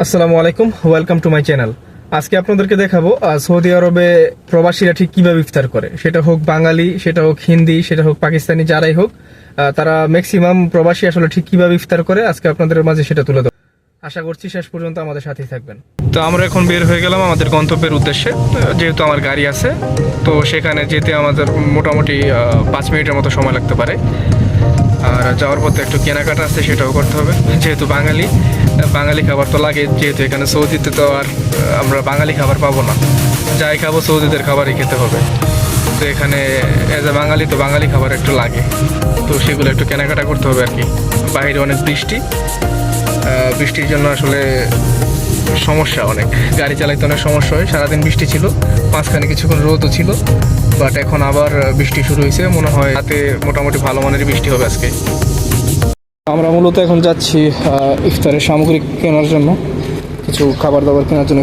আসসালামু আলাইকুম welcome to my channel আজকে আপনাদেরকে দেখাবো সৌদি আরবে প্রবাসীরা ঠিক কীভাবে ইফতার করে। সেটা হোক বাঙালি, সেটা হোক হিন্দি, সেটা হোক পাকিস্তানি, যারাই হোক তারা ম্যাক্সিমাম প্রবাসী আসলে ঠিক কীভাবে ইফতার করে, আজকে আপনাদের মাঝে সেটা তুলে দেবো আশা করছি শেষ পর্যন্ত আমাদের সাথেই থাকবেন। তো আমরা এখন বের হয়ে গেলাম আমাদের গন্তব্যের উদ্দেশ্যে যেহেতু আমার গাড়ি আছে, তো সেখানে যেতে আমাদের মোটামুটি পাঁচ মিনিটের মতো সময় লাগতে পারে। আর যাওয়ার পথে একটু কেনাকাটা আছে, সেটাও করতে হবে। যেহেতু বাঙালি বাঙালি খাবার তো লাগে, যেহেতু এখানে সৌদিতে তো আর আমরা বাঙালি খাবার পাবো না। যাই খাব, সৌদিদের খাবারই খেতে হবে। তো এখানে এজ এ বাঙালি তো বাঙালি খাবার একটু লাগে। তো সেগুলো একটু কেনাকাটা করতে হবে আর কি। বাইরে অনেক বৃষ্টি। বৃষ্টির জন্য আসলে সমস্যা অনেক। গাড়ি চালাইতে অনেক সমস্যা হয়। সারাদিন বৃষ্টি ছিল। মাঝখানে কিছুক্ষণ রোদও ছিল। বাট এখন আবার বৃষ্টি শুরু হয়েছে। মনে হয় রাতে মোটামুটি ভালো মানের বৃষ্টি হবে আজকে। আমরা মূলত এখন যাচ্ছি ইফতারের সামগ্রী কেনার জন্য। কিছু খাবার দাবার কেনার জন্য।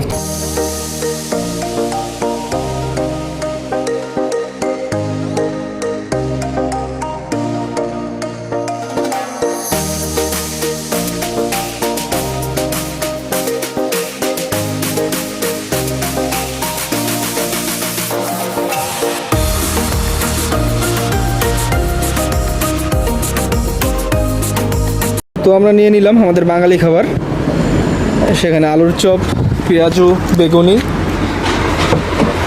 তো আমরা নিয়ে নিলাম আমাদের বাঙালি খাবার। সেখানে আলুর চপ, পেঁয়াজু, বেগুনি।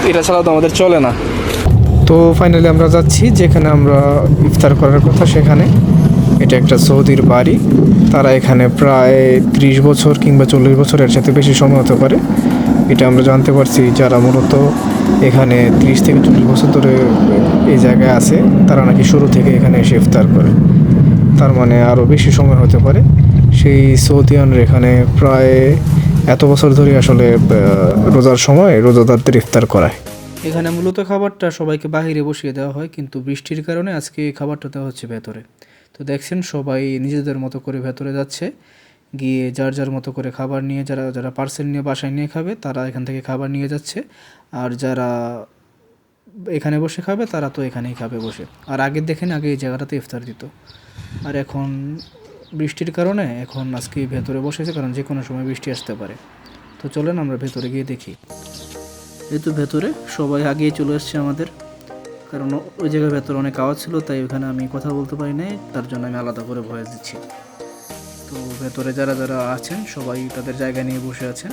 এটা ছাড়া তো আমাদের চলে না। তো ফাইনালি আমরা যাচ্ছি, যেখানে আমরা ইফতার করার কথা সেখানে। এটা একটা সৌদির বাড়ি। তারা এখানে প্রায় ত্রিশ বছর কিংবা চল্লিশ বছরের সাথে বেশি সময় হতে পারে। এটা আমরা জানতে পারছি যারা মূলত এখানে ত্রিশ থেকে চল্লিশ বছর ধরে এই জায়গায় আছে, তারা নাকি শুরু থেকে এখানে এসে ইফতার করে। তার মানে আরও বেশি সময় হতে পারে। সেই সৌদিয়ানরা এখানে প্রায় এত বছর ধরে আসলে রোজার সময় রোজাদারদের ইফতার করায়। এখানে মূলত খাবারটা সবাইকে বাহিরে বসিয়ে দেওয়া হয়, কিন্তু বৃষ্টির কারণে আজকে খাবারটা দেওয়া হচ্ছে ভেতরে। তো দেখছেন, সবাই নিজেদের মতো করে ভেতরে যাচ্ছে। গিয়ে যার যার মতো করে খাবার নিয়ে, যারা যারা পার্সেল নিয়ে বাসায় নিয়ে খাবে, তারা এখান থেকে খাবার নিয়ে যাচ্ছে। আর যারা এখানে বসে খাবে, তারা তো এখানেই খাবে বসে। আর আগের দেখেন, আগে এই জায়গাটাতে ইফতার দিত। আর এখন বৃষ্টির কারণে, এখন আজকে ভেতরে বসেছে, কারণ যে কোনো সময় বৃষ্টি আসতে পারে। তো চলেন আমরা ভেতরে গিয়ে দেখি। এই তো ভেতরে, সবাই আগেই চলে এসছে আমাদের। কারণ ওই জায়গার ভেতরে অনেক আওয়াজ ছিল, তাই ওখানে আমি কথা বলতে পারি নাই, তার জন্য আমি আলাদা করে ভয়েস দিচ্ছি। তো ভেতরে যারা যারা আছেন, সবাই তাদের জায়গা নিয়ে বসে আছে।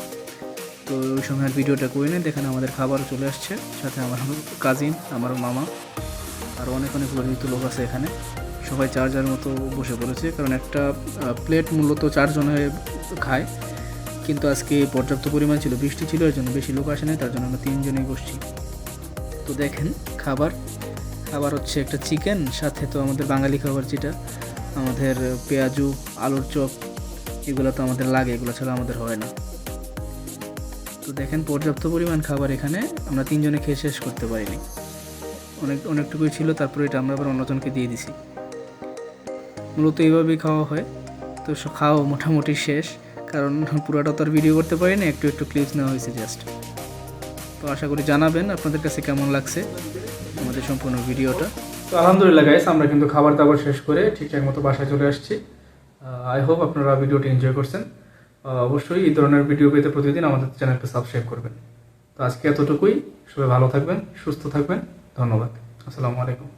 তো ওই সময় আর ভিডিওটা করে নেই, দেখেন আমাদের খাবারও চলে আসছে। সাথে আমার কাজিন আমার মামা, আর অনেক অনেক পরিচিত লোক আছে এখানে। সবাই চার মতো বসে পড়েছে, কারণ একটা প্লেট মূলত চারজনে খায়। কিন্তু আজকে পর্যাপ্ত পরিমাণ ছিল, বৃষ্টি ছিল, এর জন্য বেশি লোক আসে নাই, তার জন্য আমরা তিনজনেই বসছি। তো দেখেন খাবার। খাবার হচ্ছে একটা চিকেন সাথে তো আমাদের বাঙালি খাবার যেটা, আমাদের পেঁয়াজু, আলুর চপ, এগুলো তো আমাদের লাগে, এগুলো ছাড়া আমাদের হয় না। তো দেখেন, পর্যাপ্ত পরিমাণ খাবার এখানে আমরা তিনজনে খেয়ে শেষ করতে পারিনি। অনেক, অনেকটুকুই ছিল, তারপরে এটা আমরা আবার অন্যজনকে দিয়ে দিছি। মূলত এইভাবেই খাওয়া হয়। তো খাওয়া মোটামুটি শেষ, কারণ পুরোটা তো আর ভিডিও করতে পারি না একটু একটু ক্লিপস নেওয়া হয়েছে জাস্ট তো আশা করি জানাবেন আপনাদের কাছে কেমন লাগছে আমাদের সম্পূর্ণ ভিডিওটা। তো আলহামদুলিল্লাহ গাইস আমরা কিন্তু খাবার দাবার শেষ করে ঠিকঠাক মতো বাসায় চলে আসছি। আই হোপ আপনারা ভিডিওটি এনজয় করছেন। অবশ্যই এই ধরনের ভিডিও পেতে প্রতিদিন আমাদের চ্যানেলকে সাবস্ক্রাইব করবেন। তো আজকে এতটুকুই। সবাই ভালো থাকবেন, সুস্থ থাকবেন। ধন্যবাদ। আসসালামু আলাইকুম।